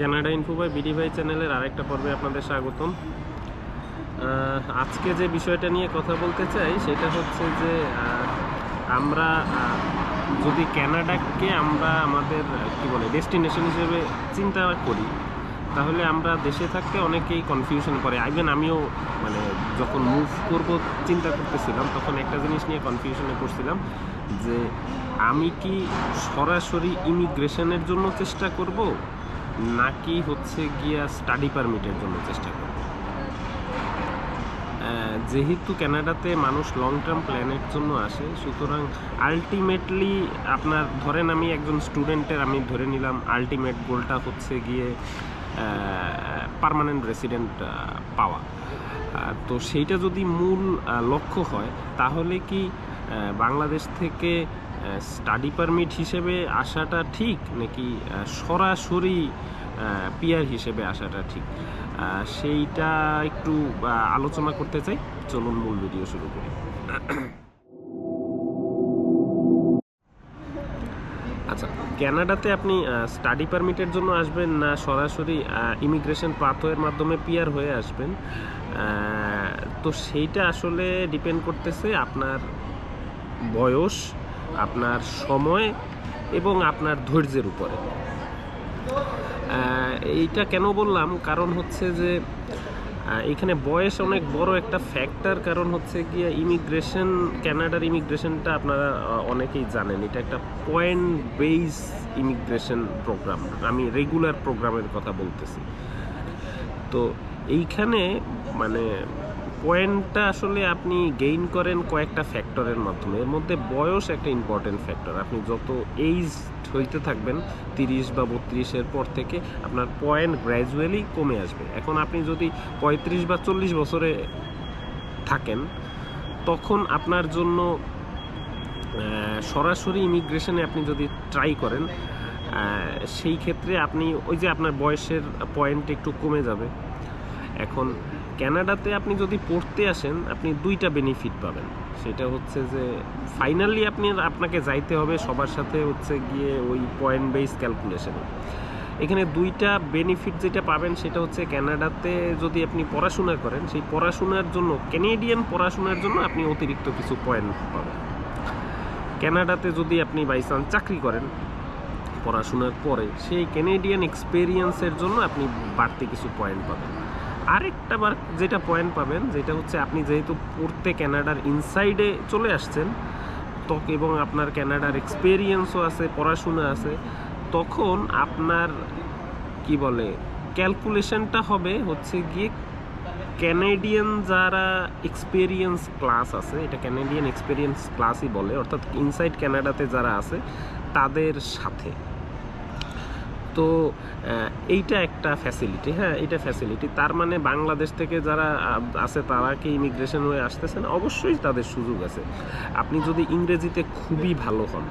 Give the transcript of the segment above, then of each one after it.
Canada info by BD ভাই চ্যানেলের আরেকটা পর্বে আপনাদের স্বাগতম। আজকে যে বিষয়টা নিয়ে কথা বলতে চাই, সেটা হচ্ছে যে আমরা যদি কানাডাকে আমরা আমাদের, কি বলে ডেস্টিনেশন হিসেবে চিন্তা করি, তাহলে আমরা দেশে থাকতে অনেকেই কনফিউশন করে। ইভেন আমিও মানে যখন মুভ করব চিন্তা করতেছিলাম, তখন একটা জিনিস নিয়ে কনফিউশনে পড়ছিলাম, যে আমি কি সরাসরি ইমিগ্রেশনের জন্য চেষ্টা করব? নাকি হচ্ছে গিয়া স্টাডি পারমিটের জন্য চেষ্টা করব? যেহেতু কানাডাতে মানুষ লং টার্ম প্ল্যানের জন্য আসে, সুতরাং আলটিমেটলি আপনার, ধরেন আমি একজন স্টুডেন্টের আমি ধরে নিলাম আলটিমেট গোলটা হচ্ছে গিয়ে পার্মানেন্ট রেসিডেন্ট পাওয়া। তো সেইটা যদি মূল লক্ষ্য হয়, তাহলে কি বাংলাদেশ থেকে স্টাডি পারমিট হিসেবে আসাটা ঠিক নাকি সরাসরি পিয়ার হিসেবে আসাটা ঠিক? সেইটা একটু আলোচনা করতে চাই। চলুন মূল ভিডিও শুরু করি। আচ্ছা ক্যানাডাতে আপনি স্টাডি পারমিটের জন্য আসবেন না সরাসরি ইমিগ্রেশন পাথওয়ের মাধ্যমে পিয়ার হয়ে আসবেন? তো সেইটা আসলে ডিপেন্ড করতেছে আপনার বয়স আপনার সময় এবং আপনার ধৈর্যের উপরে। এইটা কেন বললাম? কারণ হচ্ছে যে এখানে বয়স অনেক বড় একটা ফ্যাক্টর কারণ হচ্ছে গিয়ে ইমিগ্রেশন ক্যানাডার ইমিগ্রেশনটা আপনারা অনেকেই জানেন। এটা একটা পয়েন্ট বেস ইমিগ্রেশন প্রোগ্রাম আমি রেগুলার প্রোগ্রামের কথা বলতেছি। তো এইখানে মানে পয়েন্টটা আসলে আপনি গেইন করেন কয়েকটা ফ্যাক্টরের মাধ্যমে। এর মধ্যে বয়স একটা ইম্পর্টেন্ট ফ্যাক্টর আপনি যত এইজ হইতে থাকবেন, তিরিশ বা বত্রিশের পর থেকে আপনার পয়েন্ট গ্র্যাজুয়ালি কমে আসবে। এখন আপনি যদি পঁয়ত্রিশ বা চল্লিশ বছরে থাকেন, তখন আপনার জন্য সরাসরি ইমিগ্রেশনে আপনি যদি ট্রাই করেন সেই ক্ষেত্রে আপনি ওই যে আপনার বয়সের পয়েন্ট একটু কমে যাবে। এখন কানাডাতে আপনি যদি পড়তে আসেন, আপনি দুইটা বেনিফিট পাবেন। সেটা হচ্ছে যে ফাইনালি আপনি আপনাকে যাইতে হবে সবার সাথে হচ্ছে গিয়ে ওই পয়েন্ট বেস ক্যালকুলেশনে এখানে দুইটা বেনিফিট যেটা পাবেন, সেটা হচ্ছে কানাডাতে যদি আপনি পড়াশোনা করেন, সেই পড়াশোনার জন্য ক্যানেডিয়ান পড়াশোনার জন্য আপনি অতিরিক্ত কিছু পয়েন্ট পাবেন। ক্যানাডাতে যদি আপনি বাই চান্স চাকরি করেন, পড়াশোনার পরে, সেই ক্যানেডিয়ান এক্সপেরিয়েন্সের জন্য আপনি বাড়তি কিছু পয়েন্ট পাবেন। আরেকটা বার যেটা পয়েন্ট পাবেন, যেটা হচ্ছে আপনি যেহেতু পড়তে কানাডার ইনসাইডে চলে আসছেন তখন এবং আপনার ক্যানাডার এক্সপেরিয়েন্সও আছে, পড়াশোনা আছে, তখন আপনার, কি বলে ক্যালকুলেশনটা হবে হচ্ছে গিয়ে ক্যানেডিয়ান যারা এক্সপেরিয়েন্স ক্লাস আছে, এটা ক্যানেডিয়ান এক্সপেরিয়েন্স ক্লাসই বলে, অর্থাৎ ইনসাইড কানাডাতে যারা আছে, তাদের সাথে। তো এইটা একটা ফ্যাসিলিটি হ্যাঁ এটা ফ্যাসিলিটি তার মানে বাংলাদেশ থেকে যারা আছে তারা কি ইমিগ্রেশন হয়ে আসতেছেন? অবশ্যই তাদের সুযোগ আছে। আপনি যদি ইংরেজিতে খুবই ভালো হন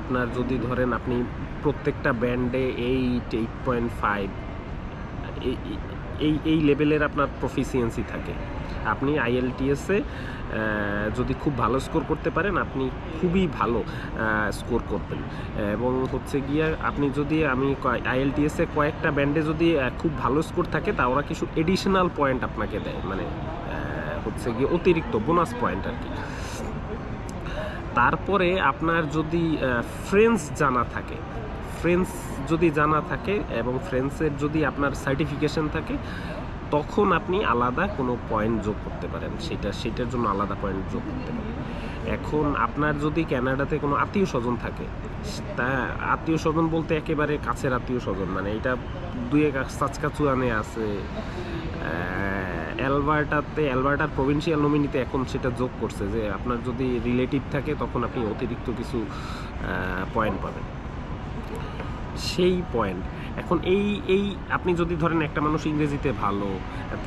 আপনার যদি ধরেন আপনি প্রত্যেকটা ব্যান্ডে এইট এইট পয়েন্ট ফাইভ এই এই লেভেলের আপনার প্রফিসিয়েন্সি থাকে। আপনি আইএলটিএসে যদি খুব ভালো স্কোর করতে পারেন, আপনি খুবই ভালো স্কোর করবেন। এবং হচ্ছে গিয়ে আপনি যদি, আমি আইএলটিএসে কয়েকটা ব্যান্ডে যদি খুব ভালো স্কোর থাকে, তা ওরা কিছু এডিশনাল পয়েন্ট আপনাকে দেয়। মানে হচ্ছে গিয়ে অতিরিক্ত বোনাস পয়েন্ট আর কি। তারপরে আপনার যদি ফ্রেন্স জানা থাকে ফ্রেন্স যদি জানা থাকে, এবং ফ্রেন্সের যদি আপনার সার্টিফিকেশন থাকে তখন আপনি আলাদা কোনো পয়েন্ট যোগ করতে পারেন। সেটা, সেটার জন্য আলাদা পয়েন্ট যোগ করতে পারেন। এখন আপনার যদি ক্যানাডাতে কোনো আত্মীয় স্বজন থাকে, তা আত্মীয় স্বজন বলতে একেবারে কাছের আত্মীয় স্বজন মানে এটা দুয়ে সাচকাচুয়ানে আছে। অ্যালবার্টাতে, অ্যালবার্টার প্রভিন্সিয়াল নমিনিতে এখন সেটা যোগ করছে যে আপনার যদি রিলেটিভ থাকে, তখন আপনি অতিরিক্ত কিছু পয়েন্ট পাবেন। সেই পয়েন্ট এখন এই এই আপনি যদি ধরেন একটা মানুষ ইংরেজিতে ভালো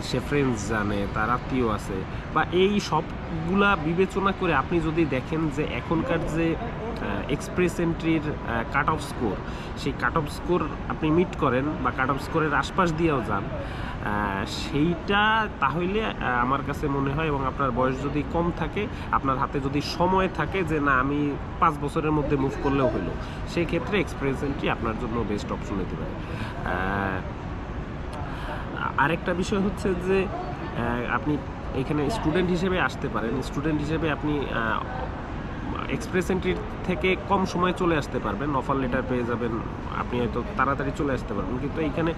সে ফ্রেন্ডস জানে, তার আত্মীয় আছে। বা এই সবগুলা বিবেচনা করে আপনি যদি দেখেন যে এখনকার যে এক্সপ্রেস এন্ট্রির কাট অফ স্কোর সেই কাট অফ স্কোর আপনি মিট করেন বা কাট অফ স্কোরের আশপাশ দিয়েও যান সেইটা তাহলে আমার কাছে মনে হয় এবং আপনার বয়স যদি কম থাকে, আপনার হাতে যদি সময় থাকে যে না, আমি পাঁচ বছরের মধ্যে মুভ করলেও হলো সেই ক্ষেত্রে এক্সপ্রেস এন্ট্রি আপনার জন্য বেস্ট অপশন হতে পারে। আরেকটা বিষয় হচ্ছে যে আপনি এখানে স্টুডেন্ট হিসেবে আসতে পারেন। স্টুডেন্ট হিসেবে আপনি এক্সপ্রেস এন্ট্রির থেকে কম সময়ে চলে আসতে পারবেন। অফার লেটার পেয়ে যাবেন, আপনি হয়তো তাড়াতাড়ি চলে আসতে পারবেন। কিন্তু এইখানে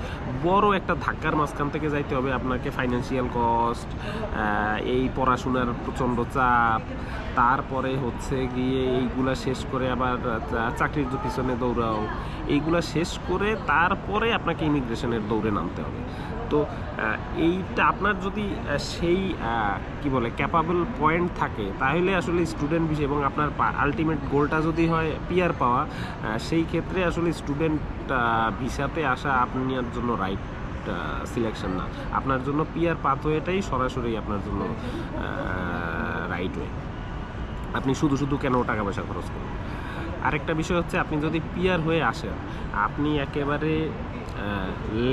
বড় একটা ধাক্কার মাঝখান থেকে যাইতে হবে আপনাকে ফাইন্যান্সিয়াল কস্ট এই পড়াশোনার প্রচণ্ড চাপ, তারপরে হচ্ছে গিয়ে এইগুলা শেষ করে আবার চাকরির পিছনে দৌড়াও, এইগুলা শেষ করে তারপরে আপনাকে ইমিগ্রেশনের দৌড়ে নামতে হবে। তো এইটা আপনার যদি সেই কি বলে ক্যাপাবল পয়েন্ট থাকে, তাহলে আসলে স্টুডেন্ট বিষয় এবং আপনার আলটিমেট গোলটা যদি হয় পিয়ার পাওয়া সেই ক্ষেত্রে আসলে স্টুডেন্ট ভিসাতে আসা আপনার জন্য রাইট সিলেকশন না। আপনার জন্য পিয়ার পাথওয়েটাই সরাসরি আপনার জন্য রাইট ওয়ে আপনি শুধু শুধু কেন টাকা পয়সা খরচ করবেন? আরেকটা বিষয় হচ্ছে আপনি যদি পিয়ার হয়ে আসেন, আপনি একেবারে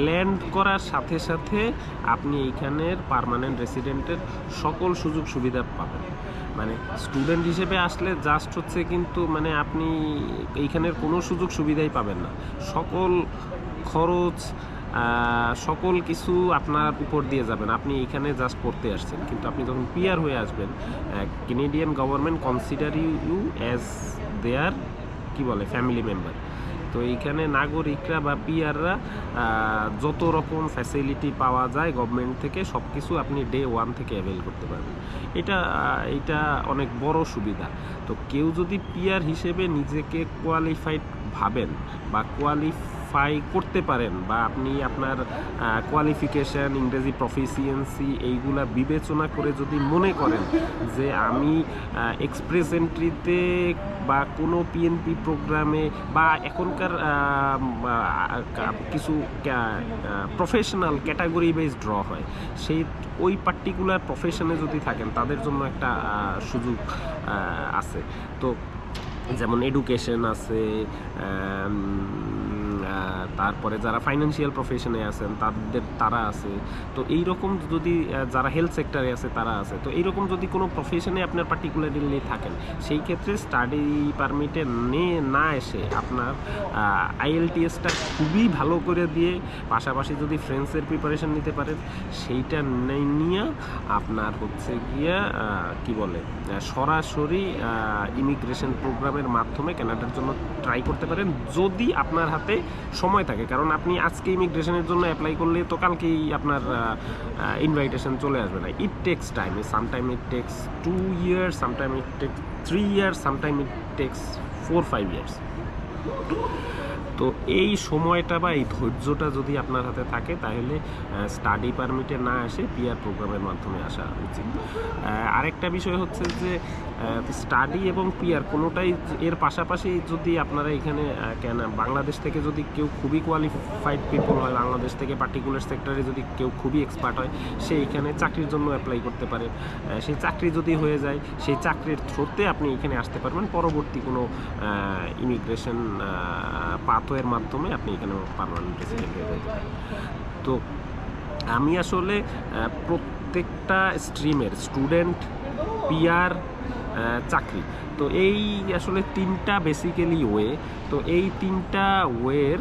ল্যান্ড করার সাথে সাথে আপনি এইখানের পার্মানেন্ট রেসিডেন্টের সকল সুযোগ সুবিধা পাবেন। মানে স্টুডেন্ট হিসেবে আসলে জাস্ট হচ্ছে কিন্তু মানে আপনি এইখানের কোনো সুযোগ সুবিধাই পাবেন না। সকল খরচ সকল কিছু আপনার উপর দিয়ে যাবেন। আপনি এখানে জাস্ট পড়তে আসছেন। কিন্তু আপনি যখন পিয়ার হয়ে আসবেন Canadian government consider you as there কি বলে ফ্যামিলি মেম্বার তো এইখানে নাগরিকরা বা পিয়াররা যত রকম ফ্যাসিলিটি পাওয়া যায় গভর্নমেন্ট থেকে সব কিছু আপনি ডে ওয়ান থেকে অ্যাভেল করতে পারবেন। এটা এটা অনেক বড় সুবিধা। তো কেউ যদি পিয়ার হিসেবে নিজেকে কোয়ালিফাইড ভাবেন বা কোয়ালিফাই করতে পারেন বা আপনি আপনার কোয়ালিফিকেশান ইংরেজি প্রফিসিয়েন্সি এইগুলা বিবেচনা করে যদি মনে করেন যে আমি এক্সপ্রেস এন্ট্রিতে বা কোনো পিএনপি প্রোগ্রামে বা এখনকার কিছু প্রফেশনাল ক্যাটাগরি বেস ড্র হয়, সেই ওই পার্টিকুলার প্রফেশনে যদি থাকেন তাদের জন্য একটা সুযোগ আছে। তো যেমন এডুকেশন আছে তারপরে যারা ফাইন্যান্সিয়াল প্রফেশনে আছেন, তাদের তারা আছে। তো এই রকম যদি যারা হেলথ সেক্টরে আছে, তারা আছে। তো এইরকম যদি কোনো প্রফেশনে আপনার পার্টিকুলারলি থাকেন, সেই ক্ষেত্রে স্টাডি পারমিটে নে, না এসে আপনার আইএলটিএসটা খুবই ভালো করে দিয়ে, পাশাপাশি যদি ফ্রেন্ডসের প্রিপারেশন নিতে পারেন, সেইটা নিয়ে আপনার হচ্ছে গিয়া কি বলে সরাসরি ইমিগ্রেশন প্রোগ্রামের মাধ্যমে কানাডার জন্য ট্রাই করতে পারেন। যদি আপনার হাতে সময় থাকে। কারণ আপনি আজকে ইমিগ্রেশনের জন্য অ্যাপ্লাই করলে তো কালকেই আপনার ইনভাইটেশন চলে আসবে না। It takes time sometime it takes two years sometime it takes three years sometime it takes four five years তো এই সময়টা বা এই ধৈর্যটা যদি আপনার হাতে থাকে, তাহলে স্টাডি পারমিটে না এসে পিআর প্রোগ্রামের মাধ্যমে আসা উচিত। আরেকটা বিষয় হচ্ছে যে স্টাডি এবং পিয়ার কোনোটাই এর পাশাপাশি যদি আপনারা এখানে কেন, বাংলাদেশ থেকে যদি কেউ খুবই কোয়ালিফাইড পিপল হয়, বাংলাদেশ থেকে পার্টিকুলার সেক্টরে যদি কেউ খুবই এক্সপার্ট হয়, সে এখানে চাকরির জন্য অ্যাপ্লাই করতে পারে। সেই চাকরি যদি হয়ে যায়, সেই চাকরির থ্রুতে আপনি এখানে আসতে পারবেন। পরবর্তী কোনো ইমিগ্রেশন পাথওয়ের মাধ্যমে আপনি এখানে পারমানেন্ট রেসিডেন্ট হয়ে যেতে পারেন। তো আমি আসলে প্রত্যেকটা স্ট্রিমের স্টুডেন্ট পিয়ার চাকরি। তো এই আসলে তিনটা বেসিক্যালি ওয়ে তো এই তিনটা ওয়ের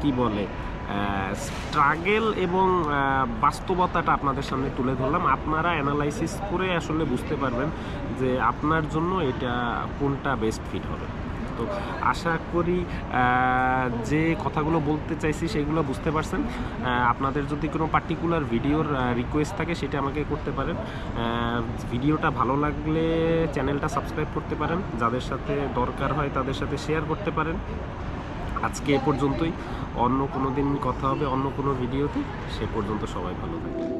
কি বলে স্ট্রাগেল এবং বাস্তবতাটা আপনাদের সামনে তুলে ধরলাম। আপনারা অ্যানালাইসিস করে আসলে বুঝতে পারবেন যে আপনার জন্য এটা কোনটা বেস্ট ফিট হবে। তো আশা করি যে কথাগুলো বলতে চাইছি সেগুলো বুঝতে পারছেন। আপনাদের যদি কোনো পার্টিকুলার ভিডিওর রিকোয়েস্ট থাকে সেটা আমাকে করতে পারেন। ভিডিওটা ভালো লাগলে চ্যানেলটা সাবস্ক্রাইব করতে পারেন। যাদের সাথে দরকার হয় তাদের সাথে শেয়ার করতে পারেন। আজকে এ পর্যন্তই। অন্য কোনো দিন কথা হবে, অন্য কোনো ভিডিওতে সে পর্যন্ত সবাই ভালো থাকবে